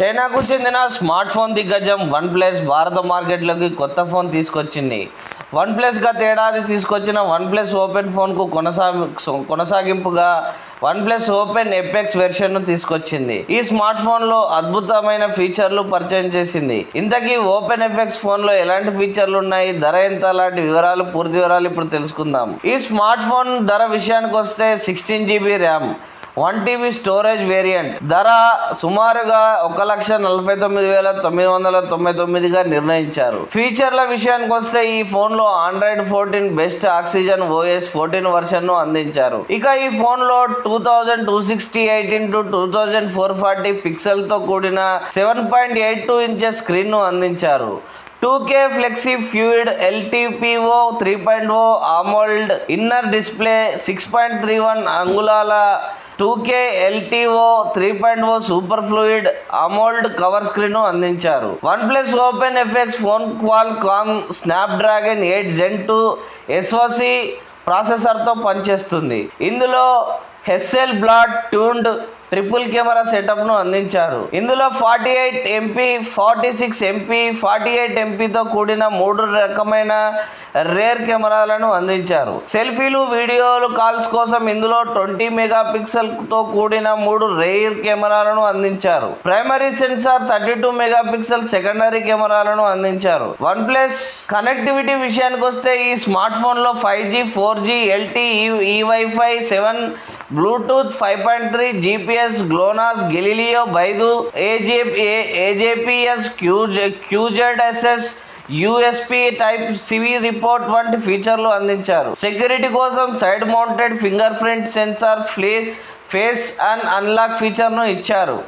చైనాకు చెందిన smart phone దిగ్గజం వన్ ప్లస్ భారత మార్కెట్లోకి కొత్త ఫోన్ తీసుకొచ్చింది. వన్ ప్లస్ గత ఏడాది తీసుకొచ్చిన వన్ ప్లస్ ఓపెన్ ఫోన్కు కొనసా కొనసాగింపుగా వన్ ప్లస్ ఓపెన్ ఎపెక్స్ వెర్షన్ను తీసుకొచ్చింది. ఈ స్మార్ట్ ఫోన్లో అద్భుతమైన ఫీచర్లు పరిచయం చేసింది. ఇంతకీ ఓపెన్ ఎఫెక్స్ ఫోన్లో ఎలాంటి ఫీచర్లు ఉన్నాయి? ధర ఎంత? లాంటి వివరాలు పూర్తి వివరాలు ఇప్పుడు తెలుసుకుందాం. ఈ స్మార్ట్ ఫోన్ ధర విషయానికి వస్తే sixteen GB RAM. One TB storage variant. ధర సుమారుగా ఒక లక్ష నలభై తొమ్మిది వేల తొమ్మిది వందల తొంభై తొమ్మిదిగా నిర్ణయించారు. ఫీచర్ల విషయానికి వస్తే ఈ ఫోన్లో Android fourteen based oxygen OS fourteen వర్షన్ను అందించారు. ఇక ఈ ఫోన్లో two thousand two sixty eight into two thousand four forty పిక్సెల్తో కూడిన seven point eight two inches స్క్రీన్ను అందించారు two K flexi fluid LTPO three point O AMOLED inner display six point three one అంగుళాల two K LTO three point O super fluid AMOLED cover screen అందించారు. OnePlus open apex phone Qualcomm Snapdragon eight gen two SoC ప్రాసెసర్తో పనిచేస్తుంది. ఇందులో Hasselblad tuned triple camera సెటప్ను అందించారు. ఇందులో forty eight MP forty six MP forty eight ఎంపీతో కూడిన మూడు రకమైన rare కెమెరాలను అందించారు. సెల్ఫీలు వీడియోలు కాల్స్ కోసం ఇందులో ట్వంటీ మెగా పిక్సెల్తో కూడిన మూడు రేర్ కెమెరాలను అందించారు. Primary sensor thirty two megapixel secondary కెమెరాలను అందించారు. వన్ ప్లస్ కనెక్టివిటీ విషయానికి వస్తే ఈ స్మార్ట్ ఫోన్లో five G four G LTE WiFi seven Bluetooth five point three GPS GLONASS Galileo BeiDou AJP ఏజేపీఎస్ క్యూజ్ QZSS USB type CV report వంటి ఫీచర్లు అందించారు. సెక్యూరిటీ కోసం side mounted fingerprint sensor ఫ్లే ఫేస్ అండ్ అన్లాక్ ఫీచర్ను ఇచ్చారు.